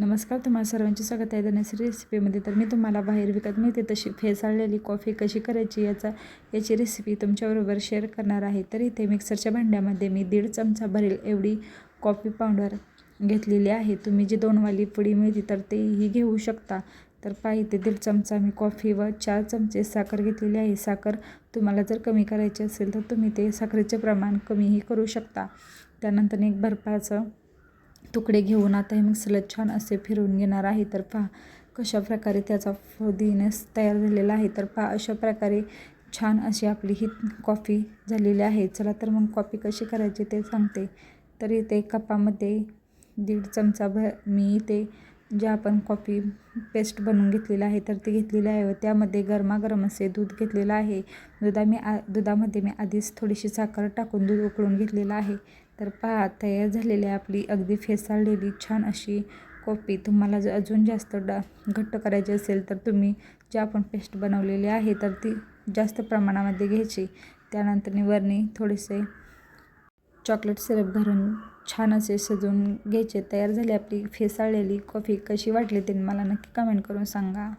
नमस्कार तुम्हाला सर्वांचे स्वागत आहे धनश्री रेसिपीमध्ये तर मी तुम्हाला बाहेर विकत मिळते तशी फेसाळलेली कॉफी कशी करायची याचा याची रेसिपी तुमच्याबरोबर शेअर करणार आहे. तर इथे मिक्सरच्या भांड्यामध्ये मी दीड चमचा भरेल एवढी कॉफी पावडर घेतलेली आहे. तुम्ही जी दोनवाली पुडी मिळते तर तेही घेऊ शकता. तर पहा दीड चमचा मी कॉफी व चार चमचे साखर घेतलेली आहे. साखर तुम्हाला जर कमी करायची असेल तर तुम्ही ते साखरेचे प्रमाण कमीही करू शकता. त्यानंतर एक बर्फाचं तुकडे घेऊन आता हे मिक्सरला छान असे फिरवून घेणार आहे. तर पहा कशा प्रकारे त्याचा फुदिनस तयार झालेला आहे. तर पहा अशा प्रकारे छान अशी आपली ही कॉफी झालेली आहे. चला तर मग कॉफी कशी करायची ते सांगते. तर इथे कपामध्ये दीड चमचा भ मी इथे जे आपण कॉफी पेस्ट बनवून घेतलेलं आहे तर ते घेतलेली आहे व त्यामध्ये गरमागरम असे दूध घेतलेलं आहे. दुधा मी आ दुधामध्ये मी आधीच थोडीशी साखर टाकून दूध उकळून घेतलेलं आहे. तर पहा तयार झालेली आपली. अगदी फेसाळलेली छान अशी कॉफी तुम्हाला जर अजून जास्त डा घट्ट करायची असेल तर तुम्ही जे आपण पेस्ट बनवलेली आहे तर ती जास्त प्रमाणामध्ये घ्यायची. त्यानंतर वरणी थोडेसे चॉकलेट सिरप घालून छान असे सजवून घ्यायचे. तयार झाली आपली फेसाळलेली कॉफी कशी वाटली ते मला नक्की कमेंट करून सांगा.